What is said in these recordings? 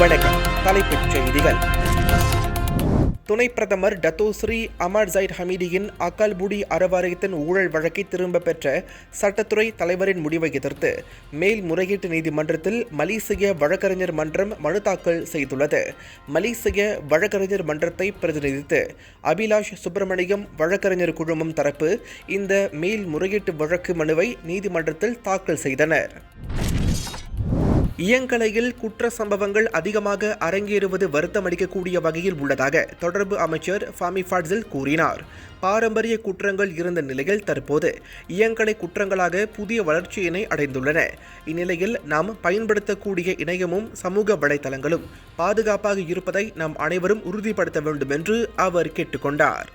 தலைப்புச் செய்திகள். துணை பிரதமர் டத்தோஸ்ரீ அமர் ஜைட் ஹமீடியின் அக்கால்புடி அறவாரியத்தின் ஊழல் வழக்கை திரும்ப பெற்ற சட்டத்துறை தலைவரின் முடிவை எதிர்த்து மேல்முறையீட்டு நீதிமன்றத்தில் மலேசிய வழக்கறிஞர் மன்றம் மனு தாக்கல் செய்துள்ளது. மலேசிய வழக்கறிஞர் மன்றத்தை பிரதிநிதித்து அபிலாஷ் சுப்பிரமணியம் வழக்கறிஞர் குழுமம் தரப்பு இந்த மேல்முறையீட்டு வழக்கு மனுவை நீதிமன்றத்தில் தாக்கல் செய்தனர். இயங்கலையில் குற்ற சம்பவங்கள் அதிகமாக அரங்கேறுவது வருத்தமளிக்கக்கூடிய வகையில் உள்ளதாக தொடர்பு அமைச்சர் ஃபாமி ஃபாட்ஸில் கூறினார். பாரம்பரிய குற்றங்கள் இருந்த நிலையில் தற்போது இயங்கலை குற்றங்களாக புதிய வளர்ச்சியினை அடைந்துள்ளன. இந்நிலையில் நாம் பயன்படுத்தக்கூடிய இணையமும் சமூக வலைதளங்களும் பாதுகாப்பாக இருப்பதை நாம் அனைவரும் உறுதிப்படுத்த வேண்டும் என்று அவர் கேட்டுக்கொண்டார்.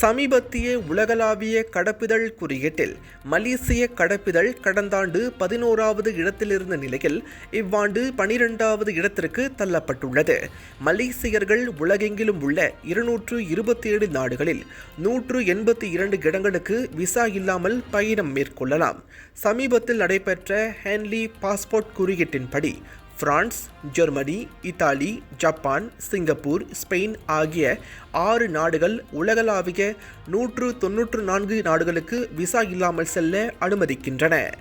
சமீபத்திய உலகளாவிய கடப்பிதழ் குறியீட்டில் மலேசிய கடப்பிதழ் கடந்த ஆண்டு பதினோராவது இடத்திலிருந்த நிலையில் இவ்வாண்டு பனிரெண்டாவது இடத்திற்கு தள்ளப்பட்டுள்ளது. மலேசியர்கள் உலகெங்கிலும் உள்ள இருநூற்று இருபத்தி ஏழு நாடுகளில் நூற்று எண்பத்தி இரண்டு இடங்களுக்கு விசா இல்லாமல் பயணம் மேற்கொள்ளலாம். சமீபத்தில் நடைபெற்ற Henley passport குறியீட்டின்படி France Germany Italy Japan Singapore Spain ஆகிய ஆறு நாடுகள் உலகளாவிய நூற்று தொன்னூற்று நான்கு நாடுகளுக்கு விசா இல்லாமல் செல்ல அனுமதிக்கின்றன.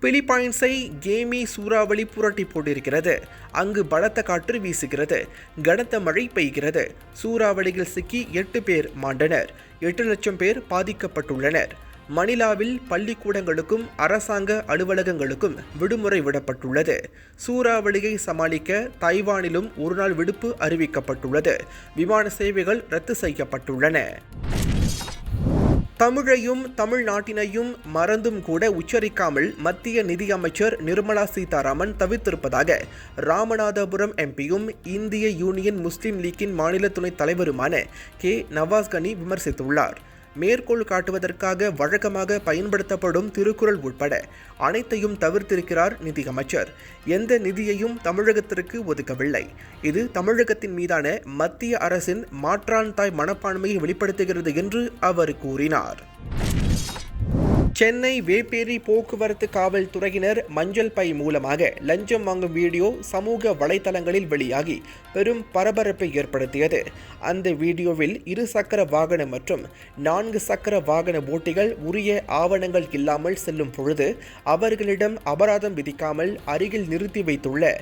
பிலிப்பைன்ஸை கேமி சூறாவளி புரட்டி போட்டிருக்கிறது. அங்கு பலத்த காற்று வீசுகிறது. கனத்த மழை பெய்கிறது. சூறாவளியில் சிக்கி எட்டு பேர் மாண்டனர். எட்டு லட்சம் பேர் பாதிக்கப்பட்டுள்ளனர். மணிலாவில் பள்ளிக்கூடங்களுக்கும் அரசாங்க அலுவலகங்களுக்கும் விடுமுறை விடப்பட்டுள்ளது. சூறாவளியை சமாளிக்க தைவானிலும் ஒருநாள் விடுப்பு அறிவிக்கப்பட்டுள்ளது. விமான சேவைகள் ரத்து செய்யப்பட்டுள்ளன. தமிழையும் தமிழ்நாட்டினையும் மறந்தும் கூட உச்சரிக்காமல் மத்திய நிதியமைச்சர் நிர்மலா சீதாராமன் தவிர்த்திருப்பதாக ராமநாதபுரம் எம்பியும் இந்திய யூனியன் முஸ்லீம் லீக்கின் மாநில துணைத் தலைவருமான கே. நவாஸ் கனி விமர்சித்துள்ளார். மேற்கோள் காட்டுவதற்காக வழக்கமாக பயன்படுத்தப்படும் திருக்குறள் உட்பட அனைத்தையும் தவிர்த்திருக்கிறார் நிதியமைச்சர் எந்த நிதியையும் தமிழகத்திற்கு ஒதுக்கவில்லை. இது தமிழகத்தின் மீதான மத்திய அரசின் மாற்றான் தாய் மனப்பான்மையை வெளிப்படுத்துகிறது என்று அவர் கூறினார். சென்னை வேப்பேரி போக்குவரத்து காவல்துறையினர் மஞ்சள் பை மூலமாக லஞ்சம் வாங்கும் வீடியோ சமூக வலைதளங்களில் வெளியாகி பெரும் பரபரப்பை ஏற்படுத்தியது. அந்த வீடியோவில் இரு சக்கர வாகனம் மற்றும் நான்கு சக்கர வாகன ஓட்டிகள் உரிய ஆவணங்கள் இல்லாமல் செல்லும் பொழுது அவர்களிடம் அபராதம் விதிக்காமல் அருகில் நிறுத்தி வைத்துள்ள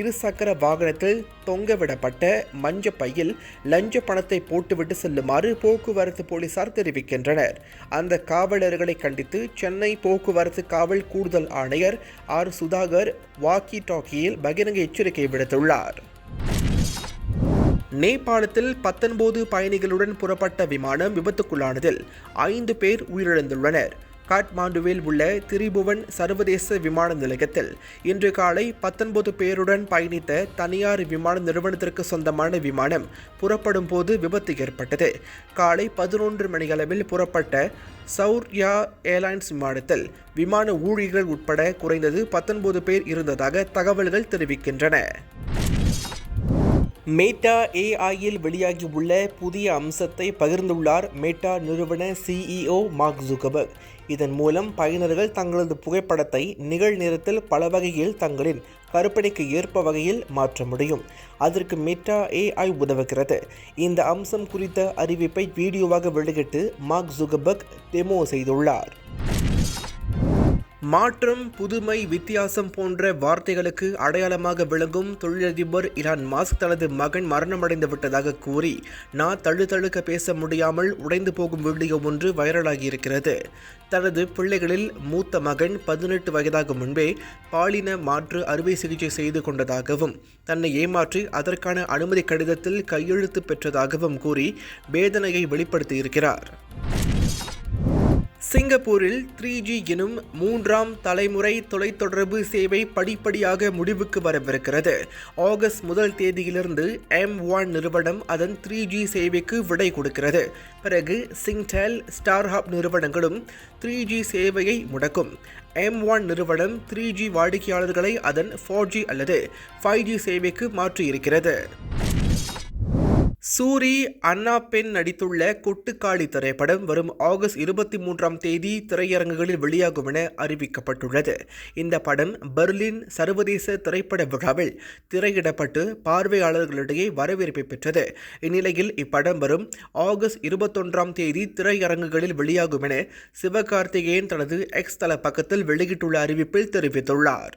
இரு சக்கர வாகனத்தில் தொங்கவிடப்பட்ட மஞ்ச பையில் லஞ்ச பணத்தை போட்டுவிட்டு செல்லுமாறு போக்குவரத்து போலீசார் தெரிவிக்கின்றனர். அந்த காவலர்களை கண்டித்து சென்னை போக்குவரத்து காவல் கூடுதல் ஆணையர் ஆர். சுதாகர் வாக்கி டாக்கியில் பகிரங்க எச்சரிக்கை விடுத்துள்ளார். நேபாளத்தில் பத்தொன்பது பயணிகளுடன் புறப்பட்ட விமானம் விபத்துக்குள்ளானதில் ஐந்து பேர் உயிரிழந்துள்ளனர். காட்மாண்டுவில் உள்ள திரிபுவன் சர்வதேச விமான நிலையத்தில் இன்று காலை பத்தொன்பது பேருடன் பயணித்த தனியார் விமான நிறுவனத்திற்கு சொந்தமான விமானம் புறப்படும் போது விபத்து ஏற்பட்டது. காலை பதினொன்று மணியளவில் புறப்பட்ட சௌர்யா ஏர்லைன்ஸ் விமானத்தில் விமான ஊழியர்கள் உட்பட குறைந்தது பத்தொன்பது பேர் இருந்ததாக தகவல்கள் தெரிவிக்கின்றன. மேட்டா ஏஐயில் வெளியாகியுள்ள புதிய அம்சத்தை பகிர்ந்துள்ளார் மேட்டா நிறுவன சிஇஓ மார்க் ஜுகபர்க் இதன் மூலம் பயனர்கள் தங்களது புகைப்படத்தை நிகழ்நேரத்தில் பல வகையில் தங்களின் கற்பனைக்கு ஏற்ப வகையில் மாற்ற முடியும். அதற்கு மெட்டா ஏஐ உதவுகிறது. இந்த அம்சம் குறித்த அறிவிப்பை வீடியோவாக வெளியிட்டு மார்க் ஜுகபர்க் டெமோ செய்துள்ளார். மாற்றம் புதுமை வித்தியாசம் போன்ற வார்த்தைகளுக்கு அடையாளமாக விளங்கும் தொழிலதிபர் இலான் மாஸ்க் தனது மகன் மரணமடைந்து விட்டதாக கூறி நான் தழுதழுக்க பேச முடியாமல் உடைந்து போகும் வீடியோ ஒன்று வைரலாகி இருக்கிறது தனது பிள்ளைகளில் மூத்த மகன் பதினெட்டு வயதாக முன்பே பாலின மாற்று அறுவை சிகிச்சை செய்து கொண்டதாகவும் தன்னை ஏமாற்றி அதற்கான அனுமதி கடிதத்தில் கையெழுத்து பெற்றதாகவும் கூறி வேதனையை வெளிப்படுத்தியிருக்கிறார். சிங்கப்பூரில் த்ரீ ஜி எனும் மூன்றாம் தலைமுறை தொலைத்தொடர்பு சேவை படிப்படியாக முடிவுக்கு வரவிருக்கிறது. ஆகஸ்ட் முதல் தேதியிலிருந்து எம் ஒன் நிறுவனம் அதன் த்ரீ ஜி சேவைக்கு விடை கொடுக்கிறது. பிறகு சிங்டெல் ஸ்டார்ஹாப் நிறுவனங்களும் த்ரீ ஜி சேவையை முடக்கும். எம் ஒன் நிறுவனம் த்ரீ ஜி வாடிக்கையாளர்களை அதன் ஃபோர் ஜி அல்லது ஃபைவ் ஜி சேவைக்கு மாற்றியிருக்கிறது. சூரி அண்ணா பெண் நடித்துள்ள கொட்டுக்காளி திரைப்படம் வரும் ஆகஸ்ட் இருபத்தி மூன்றாம் தேதி திரையரங்குகளில் வெளியாகும் என அறிவிக்கப்பட்டுள்ளது. இந்த படம் பெர்லின் சர்வதேச திரைப்பட விழாவில் திரையிடப்பட்டு பார்வையாளர்களிடையே வரவேற்பை பெற்றது. இந்நிலையில் இப்படம் வரும் ஆகஸ்ட் இருபத்தொன்றாம் தேதி திரையரங்குகளில் வெளியாகும் என சிவகார்த்திகேயன் தனது எக்ஸ் தள பக்கத்தில் வெளியிட்டுள்ள அறிவிப்பில் தெரிவித்துள்ளார்.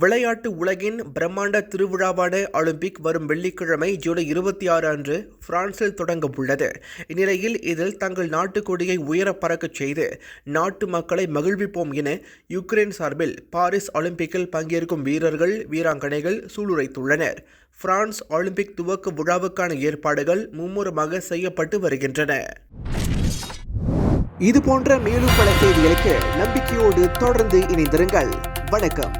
விளையாட்டு உலகின் பிரம்மாண்ட திருவிழாவான ஒலிம்பிக் வரும் வெள்ளிக்கிழமை ஜூலை இருபத்தி ஆறு அன்று பிரான்சில் தொடங்க உள்ளது இந்நிலையில் இதில் தங்கள் நாட்டு கொடியை உயர பறக்கச் செய்து நாட்டு மக்களை மகிழ்விப்போம் என யுக்ரைன் சார்பில் பாரிஸ் ஒலிம்பிக்கில் பங்கேற்கும் வீரர்கள் வீராங்கனைகள் சூளுரைத்துள்ளனர். பிரான்ஸ் ஒலிம்பிக் துவக்க விழாவுக்கான ஏற்பாடுகள் மும்முரமாக செய்யப்பட்டு வருகின்றன. இது போன்ற மேலும் பல செய்திகளுக்கு நம்பிக்கையோடு தொடர்ந்து இணைந்திருங்கள். வணக்கம்.